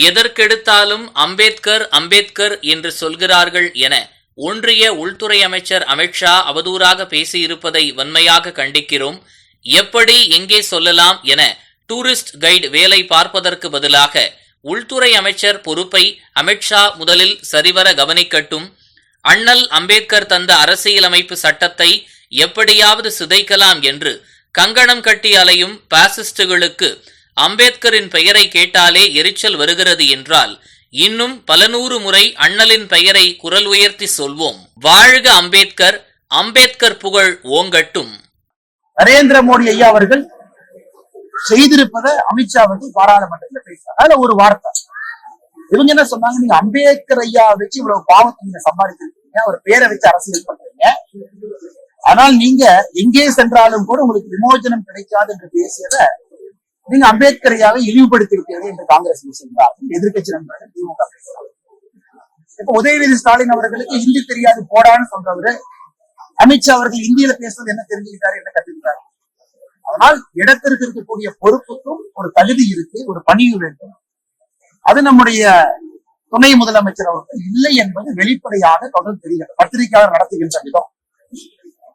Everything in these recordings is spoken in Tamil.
எதற்கெடுத்தாலும் அம்பேத்கர் அம்பேத்கர் என்று சொல்கிறார்கள் என ஒன்றிய உள்துறை அமைச்சர் அமித்ஷா அவதூறாக பேசியிருப்பதை வன்மையாக கண்டிக்கிறோம். எப்படி எங்கே சொல்லலாம் என டூரிஸ்ட் கைடு வேலை பார்ப்பதற்கு பதிலாக உள்துறை அமைச்சர் பொறுப்பை அமித்ஷா முதலில் சரிவர கவனிக்கட்டும். அண்ணல் அம்பேத்கர் தந்த அரசியலமைப்பு சட்டத்தை எப்படியாவது சிதைக்கலாம் என்று கங்கணம் கட்டி அலையும் பாசிஸ்டுகளுக்கு அம்பேத்கரின் பெயரை கேட்டாலே எரிச்சல் வருகிறது என்றால் இன்னும் பல நூறு முறை அண்ணலின் பெயரை குரல் உயர்த்தி சொல்வோம். வாழ்க அம்பேத்கர் அம்பேத்கர் புகழ் ஓங்கட்டும். நரேந்திர மோடி ஐயா அவர்கள் செய்திருப்பதை அமித்ஷா அவர்கள் பாராளுமன்றத்தில் பேசினார். அதுல ஒரு வார்த்தை. இவங்க என்ன சொன்னாங்க? நீங்க அம்பேத்கர் ஐயா வச்சு இவ்வளவு பாவத்தை நீங்க சம்பாதிச்சிருக்கீங்க. ஒரு பேரை வச்சு அரசியல் பண்றீங்க. ஆனால் நீங்க எங்கே சென்றாலும் கூட உங்களுக்கு விமோசனம் கிடைக்காது என்று பேசியதை நீங்க அம்பேத்கரையாக இழிவுபடுத்தி இருக்கிறது என்று காங்கிரஸ் சொல்கிறார். எதிர்க்கட்சி நண்பர்கள் திமுக இப்ப உதயநிதி ஸ்டாலின் அவர்களுக்கு ஹிந்தி தெரியாது போடான்னு சொல்றவரு. அமித்ஷா அவர்கள் இந்தியில பேசுறது என்ன தெரிஞ்சுக்கிட்டாரு என்ன கத்துக்கிட்டாரு அதனால் இடத்திற்கு இருக்கக்கூடிய பொறுப்புக்கும் ஒரு தகுதி இருக்கு ஒரு பணிவு வேண்டும். அது நம்முடைய துணை முதலமைச்சர் அவர்கள் இல்லை என்பது வெளிப்படையாக தொடர்ந்து தெரிகிறது. பத்திரிகையாளர் நடத்துகின்ற விதம்.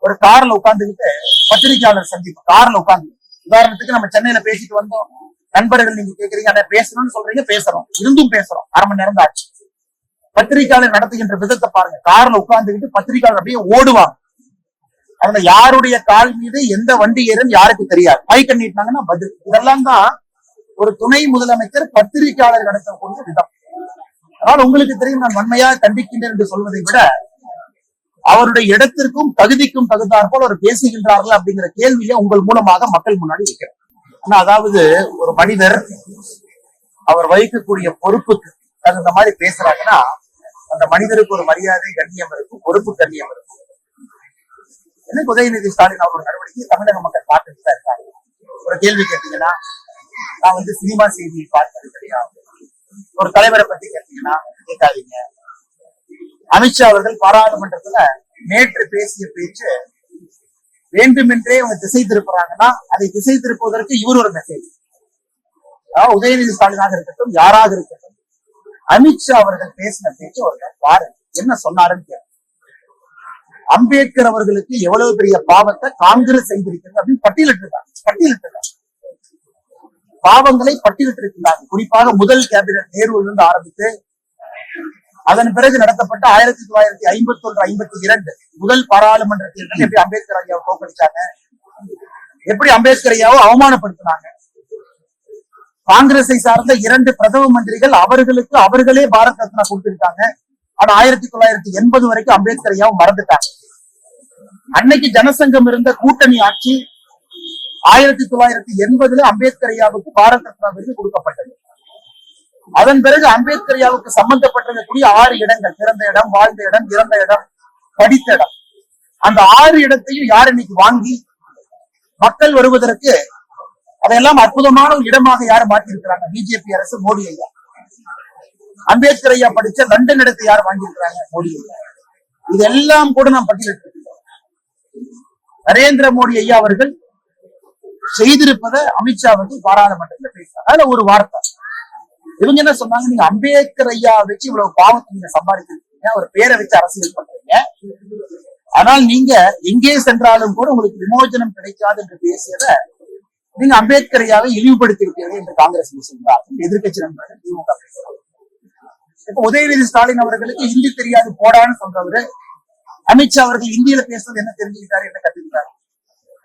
ஒரு கார்ல உட்கார்ந்துகிட்டு பத்திரிகையாளர் சந்திப்பு கார்ல உட்கார்ந்து உதாரணத்துக்கு நம்ம சென்னையில பேசிட்டு வந்தோம். நண்பர்கள் நீங்க கேக்குறீங்க அதை பேசணும்னு சொல்றீங்க பேசுறோம். இருந்தும் பேசுறோம். அரை மணி நேரம் தான் ஆச்சு. பத்திரிகையாளர் நடத்துகின்ற விதத்தை பாருங்க. கார்ல உட்கார்ந்துகிட்டு பத்திரிகையாளர் அப்படியே ஓடுவாங்க. அவங்க யாருடைய கால் மீது எந்த வண்டி ஏறும் யாருக்கு தெரியாது. மைக்க நீட்டினாங்கன்னா பதில். இதெல்லாம் தான் ஒரு துணை முதலமைச்சர் பத்திரிகையாளர் நடத்தக்கூடிய விதம். அதனால் உங்களுக்கு தெரியும் நான் வன்மையாக கண்டிக்கின்றேன் என்று சொல்வதை விட அவருடைய இடத்திற்கும் தகுதிக்கும் தகுந்தாற்போல் அவர் பேசுகின்றார்கள் அப்படிங்கிற கேள்வியை உங்கள் மூலமாக மக்கள் முன்னாடி வைக்கிறேன் ஆனா அதாவது ஒரு மனிதர் அவர் வகிக்கக்கூடிய பொறுப்புக்கு தகுந்த மாதிரி பேசுறாங்கன்னா அந்த மனிதருக்கு ஒரு மரியாதை கண்ணியம் இருக்கும் பொறுப்பு கண்ணியம் இருக்கும். எனக்கு உதயநிதி ஸ்டாலின் அவரோட நடவடிக்கை தமிழக மக்கள் பார்த்துட்டு தான் இருக்காங்க. ஒரு கேள்வி கேட்டீங்கன்னா நான் வந்து சினிமா செய்தியை பார்த்தது கிடையாது. ஒரு தலைவரை பத்தி கேட்டீங்கன்னா கேட்காதீங்க. அமித்ஷா அவர்கள் பாராளுமன்றத்துல நேற்று பேசிய பேச்சு வேண்டுமென்றே அவங்க திசை திருப்புறாங்கன்னா அதை திசை திருப்புவதற்கு இவர் ஒரு மெசேஜ் உதயநிதி ஸ்டாலினாக இருக்கட்டும் யாராக இருக்கட்டும் அமித்ஷா அவர்கள் பேசின பேச்சு அவர்கள் பாரு என்ன சொன்னாருன்னு கேட்க அம்பேத்கர் அவர்களுக்கு எவ்வளவு பெரிய பாவத்தை காங்கிரஸ் செய்திருக்கிறது அப்படின்னு பட்டியலிட்டிருக்காங்க பட்டியலிட்டிருக்காங்க. பாவங்களை பட்டியலிட்டிருக்கிறாங்க. குறிப்பாக முதல் கேபினட் நேருவிலிருந்து ஆரம்பித்து அதன் பிறகு நடத்தப்பட்ட ஆயிரத்தி தொள்ளாயிரத்தி ஐம்பத்தி ஒன்று ஐம்பத்தி இரண்டு முதல் பாராளுமன்ற தேர்தல் எப்படி அம்பேத்கர் ஐயாவை தோக்கடிச்சாங்க எப்படி அம்பேத்கர் ஐயாவை அவமானப்படுத்தினாங்க? காங்கிரஸை சார்ந்த இரண்டு பிரதம மந்திரிகள் அவர்களுக்கு அவர்களே பாரத் ரத்னா கொடுத்திருக்காங்க ஆனா ஆயிரத்தி தொள்ளாயிரத்தி எண்பது வரைக்கும் அம்பேத்கர் ஐயாவை மறந்துட்டாங்க. அன்னைக்கு ஜனசங்கம் இருந்த கூட்டணி ஆட்சி ஆயிரத்தி தொள்ளாயிரத்தி எண்பதுல அம்பேத்கர் ஐயாவுக்கு பாரத் ரத்னா விருது கொடுக்கப்பட்டது. அதன் பிறகு அம்பேத்கர்யாவுக்கு சம்பந்தப்பட்டிருக்கக்கூடிய ஆறு இடங்கள் பிறந்த இடம் வாழ்ந்த இடம் இறந்த இடம் படித்த இடம். அந்த ஆறு இடத்தையும் யார் இன்னைக்கு வாங்கி மக்கள் வருவதற்கு அதையெல்லாம் அற்புதமான ஒரு இடமாக யார் மாற்றிருக்கிறாங்க பிஜேபி அரசு மோடி ஐயா. அம்பேத்கர் ஐயா படிச்ச லண்டன் இடத்தை யார் வாங்கியிருக்கிறாங்க? மோடி ஐயா. இதெல்லாம் கூட நாம் பட்டியலிட்டிருக்கிறோம் நரேந்திர மோடி ஐயா அவர்கள் செய்திருப்பதை அமித்ஷா அவர்கள் பாராளுமன்றத்தில் பேசினார். அதுல ஒரு வார்த்தை. இவங்க என்ன சொன்னாங்க? நீங்க அம்பேத்கர் ஐயா வச்சு இவ்வளவு பாவத்தை நீங்க சம்பாதிச்சிருக்கீங்க ஒரு பேரை வச்சு அரசியல் பண்றீங்க? ஆனால் நீங்க எங்கே சென்றாலும் கூட உங்களுக்கு விமோசனம் கிடைக்காது என்று பேசியத நீங்க அம்பேத்கர் ஐயாவை இழிவுபடுத்தியிருக்கிறது என்று காங்கிரஸ் சொல்றார்கள் எதிர்கட்சி நண்பர்கள் திமுக. பேசுறாங்க இப்ப உதயநிதி ஸ்டாலின் அவர்களுக்கு ஹிந்தி தெரியாது போடான்னு சொல்றவரு. அமித்ஷா அவர்கள் இந்தியில பேசுறது என்ன தெரிஞ்சுக்கிட்டாரு என்ன கத்துக்கிட்டாரு.